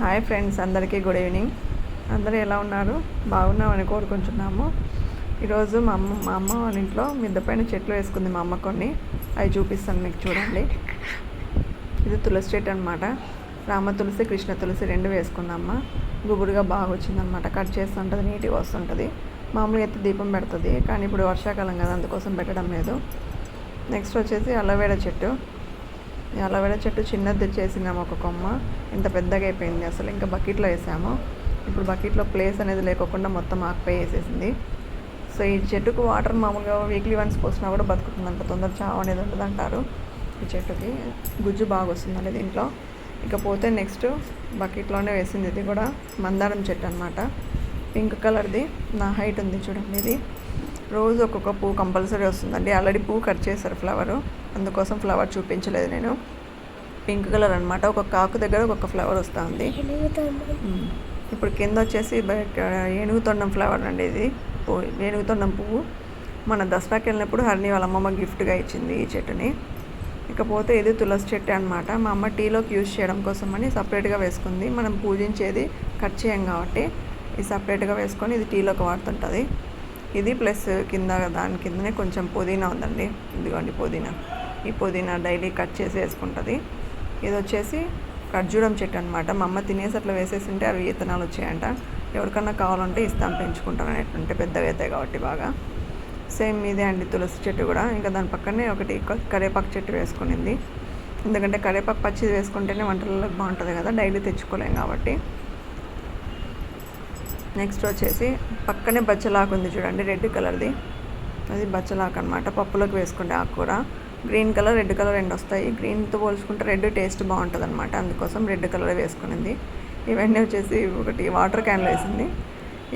Hi friends అందరికీ good evening. అందరూ ఎలా ఉన్నారు? బాగున్నామని కోరుకుంటున్నాము. ఈరోజు మా అమ్మ మా అమ్మ వాళ్ళ ఇంట్లో మిద్దె పైన చెట్లు వేసుకుంది మా అమ్మ కొన్ని. అవి చూపిస్తాను మీకు చూడండి. ఇది తులసి చెట్టు అనమాట రామ తులసి కృష్ణ తులసి రెండు వేసుకుందమ్మ. గుబురుగా బాగా వచ్చిందనమాట కట్ చేస్తుంటుంది నీట్గా వస్తుంటుంది. మామూలుగా అయితే దీపం పెడుతుంది కానీ ఇప్పుడు వర్షాకాలం కదా అందుకోసం పెట్టడం లేదు. నెక్స్ట్ వచ్చేసి అలవేడ చెట్టు. అలవేడ చెట్టు చిన్నది తెచ్చేసినాము ఒక కొమ్మ. ఇంత పెద్దగా అయిపోయింది. అసలు ఇంకా బకెట్లో వేసాము. ఇప్పుడు బకెట్లో ప్లేస్ అనేది లేకోకుండా మొత్తం ఆకుపై వేసేసింది. సో ఈ చెట్టుకు వాటర్ మామూలుగా వీక్లీ వన్స్ పోసినా కూడా బతుకుతుంది అంత తొందర చావు అనేది ఉండదు అంటారు ఈ చెట్టుకి. గుజ్జు బాగా వస్తుందండి దీంట్లో. ఇకపోతే నెక్స్ట్ బకెట్లోనే వేసింది. ఇది కూడా మందారం చెట్టు అనమాట పింక్ కలర్ది నా హైట్ ఉంది చూడండి ఇది. రోజు ఒక్కొక్క పువ్వు కంపల్సరీ వస్తుందండి. ఆల్రెడీ పువ్వు కట్ చేశారు ఫ్లవరు. అందుకోసం ఫ్లవర్ చూపించలేదు నేను. పింక్ కలర్ అనమాట ఒక కాకు దగ్గర ఒక్కొక్క ఫ్లవర్ వస్తుంది. ఇప్పుడు కింద వచ్చేసి ఏనుగుతొండం ఫ్లవర్ అండి ఇది. ఏనుగుతొండం పువ్వు. మన దసరాకి వెళ్ళినప్పుడు హరిణి వాళ్ళ అమ్మమ్మ గిఫ్ట్గా ఇచ్చింది ఈ చెట్టుని. ఇకపోతే ఇది తులసి చెట్టు అనమాట మా అమ్మ టీలోకి యూజ్ చేయడం కోసం అని సపరేట్గా వేసుకుంది. మనం పూజించేది కట్ చేయం కాబట్టి ఇది సపరేట్గా వేసుకొని ఇది టీలోకి వాడుతుంటుంది. ఇది ప్లస్ కింద దాని కిందనే కొంచెం పుదీనా ఉందండి. ఇదిగోండి పుదీనా. ఈ పుదీనా డైలీ కట్ చేసి వేసుకుంటుంది ఇది వచ్చేసి ఖర్జూరం చెట్టు అనమాట మా అమ్మ తినేసి అట్లా వేసేసి ఉంటే అవి విత్తనాలు వచ్చాయంట. ఎవరికన్నా కావాలంటే ఇస్తాం పెంచుకుంటాం అనేటుంటే పెద్దగా అవుతాయి కాబట్టి బాగా. సేమ్ ఇదే అండి తులసి చెట్టు కూడా. ఇంకా దాని పక్కనే ఒకటి కరేపాకు కరివేపాకు చెట్టు వేసుకునింది. ఎందుకంటే కరివేపాకు పచ్చిది వేసుకుంటేనే వంటలలో బాగుంటుంది కదా డైలీ తెచ్చుకోలేం కాబట్టి. నెక్స్ట్ వచ్చేసి పక్కనే బచ్చలాకు ఉంది చూడండి రెడ్ కలర్ది. అది బచ్చలాకు అనమాట పప్పులోకి వేసుకుంటే ఆకుకూర గ్రీన్ కలర్ రెడ్ కలర్ రెండు వస్తాయి. గ్రీన్తో పోల్చుకుంటే రెడ్ టేస్ట్ బాగుంటుంది అనమాట అందుకోసం రెడ్ కలర్ వేసుకునింది. ఇవన్నీ వచ్చేసి ఒకటి వాటర్ క్యాన్లో వేసింది.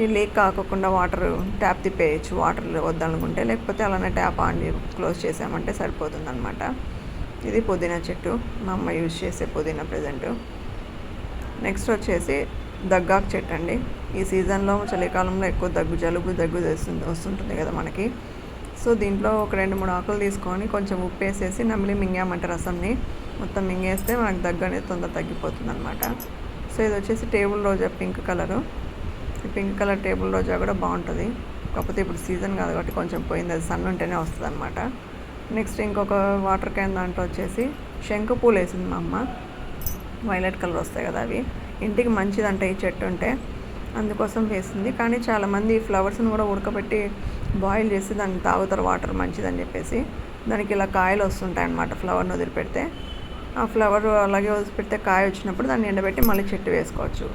ఈ లీక్ కాకుండా వాటర్ ట్యాప్ తిప్పేయచ్చు. వాటర్ వద్దనుకుంటే లేకపోతే అలానే ట్యాప్ ఆన్ క్లోజ్ చేసామంటే సరిపోతుంది అనమాట ఇది పుదీనా చెట్టు. మా అమ్మ యూజ్ చేసే పుదీనా ప్రజెంట్. నెక్స్ట్ వచ్చేసి దగ్గాకు చెట్టు అండి. ఈ సీజన్లో చలికాలంలో ఎక్కువ దగ్గు జలుబు దగ్గు వస్తుంది వస్తుంటుంది కదా మనకి. సో దీంట్లో ఒక రెండు మూడు ఆకులు తీసుకొని కొంచెం ఉప్పు వేసేసి నమిలి మింగామంటే రసంని మొత్తం మింగేస్తే మనకు దగ్గు అనేది తొందర తగ్గిపోతుంది అనమాట సో ఇది వచ్చేసి టేబుల్ రోజా పింక్ కలరు. ఈ పింక్ కలర్ టేబుల్ రోజా కూడా బాగుంటుంది. కాకపోతే ఇప్పుడు సీజన్ కాదు కాబట్టి కొంచెం పోయింది. అది సన్ ఉంటేనే వస్తుంది అనమాట నెక్స్ట్ ఇంకొక వాటర్ క్యాన్ దాంట్లో వచ్చేసి శంకు పూలు వేసింది మా అమ్మ. వైలెట్ కలర్ వస్తాయి కదా అవి. ఇంటికి మంచిదంట ఈ చెట్టు ఉంటే అందుకోసం వేసింది. కానీ చాలామంది ఫ్లవర్స్ని కూడా ఉడకబెట్టి బాయిల్ చేసి దాన్ని తాగుతారు. వాటర్ మంచిదని చెప్పేసి. దానికి ఇలా కాయలు వస్తుంటాయి అన్నమాట ఫ్లవర్ని వదిలిపెడితే. ఆ ఫ్లవర్ అలాగే వదిలిపెడితే కాయ వచ్చినప్పుడు దాన్ని ఎండబెట్టి మళ్ళీ చెట్టు వేసుకోవచ్చు.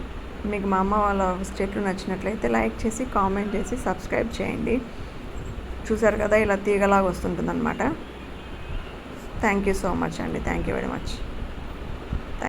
మీకు మా అమ్మ వాళ్ళ చెట్లు నచ్చినట్లయితే లైక్ చేసి కామెంట్ చేసి సబ్స్క్రైబ్ చేయండి. చూసారు కదా ఇలా తీగలాగా వస్తుంటుందన్నమాట. థ్యాంక్ యూ సో మచ్ అండి. Thank you very much.